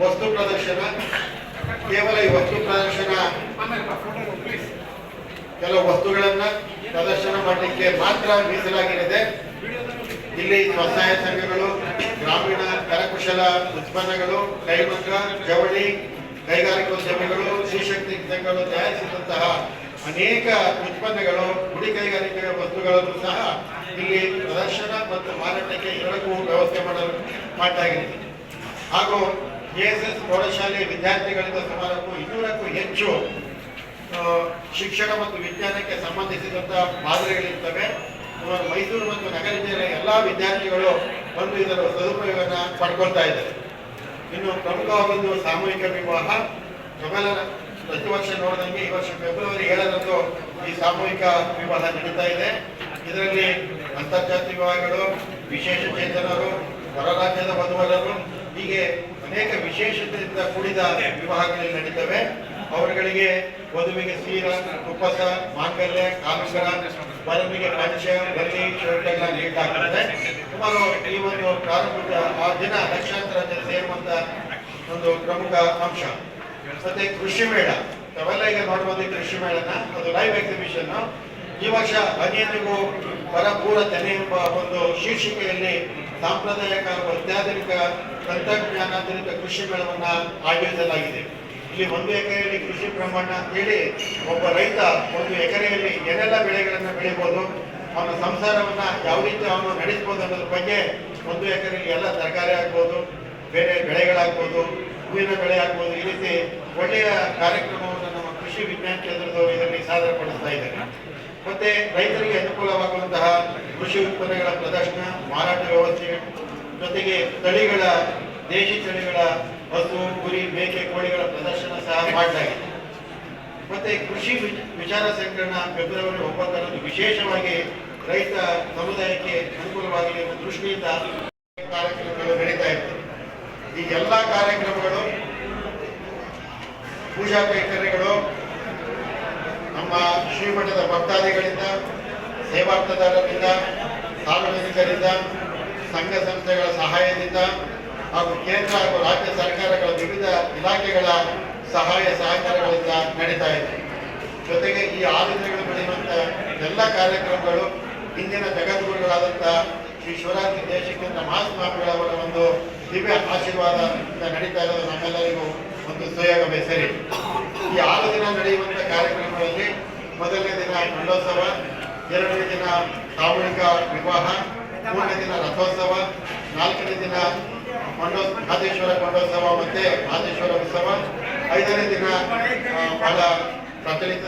ವಸ್ತು ಪ್ರದರ್ಶನ, ಕೇವಲ ಈ ವಸ್ತು ಪ್ರದರ್ಶನ ಕೆಲವು ವಸ್ತುಗಳನ್ನ ಪ್ರದರ್ಶನ ಮಾಡಲಿಕ್ಕೆ ಮಾತ್ರ ಮೀಸಲಾಗಿರದೆ, ಇಲ್ಲಿ ಸ್ವಸಹಾಯ ಸಂಘಗಳು, ಗ್ರಾಮೀಣ, ಕರಕುಶಲ ಉತ್ಪನ್ನಗಳು, ಕೈಮಗ್ಗ, ಜವಳಿ, ಕೈಗಾರಿಕೋದ್ಯಮಿಗಳು, ಶ್ರೀಶಕ್ತಿ ಸಂಘಗಳು ತಯಾರಿಸಿದಂತಹ ಅನೇಕ ಉತ್ಪನ್ನಗಳು, ಗುಡಿ ಕೈಗಾರಿಕೆ ವಸ್ತುಗಳನ್ನು ಸಹ ಇಲ್ಲಿ ಪ್ರದರ್ಶನ ಮತ್ತು ಮಾರಾಟಕ್ಕೆ ಎರಡಕ್ಕೂ ವ್ಯವಸ್ಥೆ ಮಾಡಲು ಮಾಡಲಾಗಿದೆ ಹಾಗೂ ಎಸ್ ಪ್ರೌಢಶಾಲೆ ವಿದ್ಯಾರ್ಥಿಗಳಿಂದ ಸುಮಾರು ಇನ್ನೂರಕ್ಕೂ ಹೆಚ್ಚು ಶಿಕ್ಷಣ ಮತ್ತು ವಿಜ್ಞಾನಕ್ಕೆ ಸಂಬಂಧಿಸಿದಂತಹ ಮಾದರಿಗಳಿರ್ತವೆ. ಮೈಸೂರು ಮತ್ತು ನಗರ ಜಿಲ್ಲೆಯ ಎಲ್ಲ ವಿದ್ಯಾರ್ಥಿಗಳು ಬಂದು ಇದರ ಸದುಪಯೋಗನ ಪಡ್ಕೊಳ್ತಾ ಇದ್ದಾರೆ. ಇನ್ನು ಪ್ರಮುಖವಾದ ಸಾಮೂಹಿಕ ವಿವಾಹ ಪ್ರಬಲ ಪ್ರತಿ ವರ್ಷ ನೋಡಿದಂಗೆ ಈ ವರ್ಷ ಫೆಬ್ರವರಿ ಏಳರಂದು ಈ ಸಾಮೂಹಿಕ ವಿವಾಹ ನಡೀತಾ ಇದೆ. ಇದರಲ್ಲಿ ಅಂತರ್ಜಾತಿ ವಿವಾಹಗಳು, ವಿಶೇಷ ಚೇತನರು ಹೊರ ರಾಜ್ಯದ ವಧುವರರು, ಹೀಗೆ ಅನೇಕ ವಿಶೇಷತೆಯಿಂದ ಕೂಡಿದ ವಿವಾಹಗಳಲ್ಲಿ ನಡೀತವೆ. ಅವರುಗಳಿಗೆ ವಧುವಿಗೆ ಸೀರ, ಉಪಸ, ಮಾಂಗಲ್ಯ ಕಾಲುಂಗರ ವರನಿಗೆ ಪಂಚ ಬಲಿ ಶರ್ಟೆಲ್ಲ ನೀಡಲಾಗ್ತದೆ ಸುಮಾರು ಈ ಒಂದು ಪ್ರಾರಂಭದ ಆ ದಿನ ಲಕ್ಷಾಂತರ ಜನ ಸೇರುವಂತ ಒಂದು ಪ್ರಮುಖ ಅಂಶ. ಮತ್ತೆ ಕೃಷಿ ಮೇಳ. ತಾವೆಲ್ಲ ಈಗ ನೋಡ್ಬೋದು ಕೃಷಿ ಮೇಳನ, ಅದು ಲೈವ್ ಎಕ್ಸಿಬಿಷನ್ ಈ ವರ್ಷ ಅನಿಯನಿಗೂ ಪರಪೂರ ತೆನೆ ಎಂಬ ಒಂದು ಶೀರ್ಷಿಕೆಯಲ್ಲಿ ಸಾಂಪ್ರದಾಯಿಕ ಅತ್ಯಾಧುನಿಕ ತಂತ್ರಜ್ಞಾನಾಧುನಿಕ ಕೃಷಿ ಮೇಳವನ್ನ ಆಯೋಜಿಸಲಾಗಿದೆ. ಇಲ್ಲಿ ಒಂದು ಎಕರೆಯಲ್ಲಿ ಕೃಷಿ ಪ್ರಮಾಣ ಅಂತೇಳಿ ಒಬ್ಬ ರೈತ ಒಂದು ಎಕರೆಯಲ್ಲಿ ಏನೆಲ್ಲ ಬೆಳೆಗಳನ್ನು ಬೆಳಿಬೋದು, ಅವನ ಸಂಸಾರವನ್ನ ಯಾವ ರೀತಿ ಅವನು ನಡೆಸ್ಬೋದು ಅನ್ನೋದ್ರ ಬಗ್ಗೆ ಒಂದು ಎಕರೆಯಲ್ಲಿ ಎಲ್ಲ ತರಕಾರಿ ಆಗ್ಬೋದು, ಬೇರೆ ಬೆಳೆಗಳಾಗ್ಬೋದು ಹೂವಿನ ಬೆಳೆ ಆಗ್ಬೋದು. ಈ ರೀತಿ ಒಳ್ಳೆಯ ಕಾರ್ಯಕ್ರಮವನ್ನು ನಮ್ಮ ಕೃಷಿ ವಿಜ್ಞಾನ ಕೇಂದ್ರದವರು ಇದರಲ್ಲಿ ಪಡಿಸ್ತಾ ಇದ್ದಾರೆ. ಮತ್ತೆ ರೈತರಿಗೆ ಅನುಕೂಲವಾಗುವಂತಹ ಕೃಷಿ ಉತ್ಪನ್ನಗಳ ಪ್ರದರ್ಶನ, ಮಾರಾಟ ವ್ಯವಸ್ಥೆ, ಜೊತೆಗೆ ತಳಿಗಳ, ದೇಶಿ ತಳಿಗಳ ಹಸು ಕುರಿ, ಮೇಕೆ, ಕೋಳಿಗಳ ಪ್ರದರ್ಶನ ಸಹ ಮಾಡಲಾಗಿದೆ ಮತ್ತೆ ಕೃಷಿ ವಿಚಾರ ಸಂಕಿರಣ ಫೆಬ್ರವರಿ ಒಂಬತ್ತರಂದು ವಿಶೇಷವಾಗಿ ರೈತ ಸಮುದಾಯಕ್ಕೆ ಅನುಕೂಲವಾಗಲಿ ಎಂಬ ದೃಷ್ಟಿಯಿಂದ ಕಾರ್ಯಕ್ರಮಗಳು ಈ ಎಲ್ಲ ಕಾರ್ಯಕ್ರಮಗಳು, ಪೂಜಾ ಕೈಂಕರ್ಯಗಳು, ನಮ್ಮ ಶ್ರೀಮಠದ ಭಕ್ತಾದಿಗಳಿಂದ ಸೇವಾರ್ಥದಾರರಿಂದ ಸಾರ್ವಜನಿಕರಿಂದ, ಸಂಘ ಸಂಸ್ಥೆಗಳ ಸಹಾಯದಿಂದ ಹಾಗೂ ಕೇಂದ್ರ ಹಾಗೂ ರಾಜ್ಯ ಸರ್ಕಾರಗಳ ವಿವಿಧ ಇಲಾಖೆಗಳ ಸಹಾಯ ಸಹಕಾರಗಳಿಂದ ನಡೀತಾ ಇದೆ. ಜೊತೆಗೆ ಈ ಆರು ದಿನಗಳು ನಡೆಯುವಂಥ ಎಲ್ಲ ಕಾರ್ಯಕ್ರಮಗಳು, ಇಂದಿನ ಜಗದ್ಗುರುಗಳಾದಂಥ ಶ್ರೀ ಶಿವರಾತ್ರಿ ದೇಶಕೇಂದ್ರ ಮಹಾಸ್ವಾಮಿಗಳವರ ಒಂದು ದಿವ್ಯ ಆಶೀರ್ವಾದ ನಡೀತಾ ಇರೋದು ನಮ್ಮೆಲ್ಲರಿಗೂ ಒಂದು ಸಹಯೋಗ ಬೆಸರಿ ಈ ಆರು ದಿನ ನಡೆಯುವಂಥ ಕಾರ್ಯಕ್ರಮಗಳಲ್ಲಿ ಮೊದಲನೇ ದಿನ ಗಂಡೋತ್ಸವ ಎರಡನೇ ದಿನ ಸಾಮೂಹಿಕ ವಿವಾಹ, ಮೂರನೇ ದಿನ ರಥೋತ್ಸವ, ನಾಲ್ಕನೇ ದಿನ ಮಂಡೋ ಮಾದೇಶ್ವರ ಕೊಂಡೋತ್ಸವ ಮತ್ತೆ ಮಾದೇಶ್ವರ ಉತ್ಸವ, ಐದನೇ ದಿನ ಬಹಳ ಪ್ರಚಲಿತ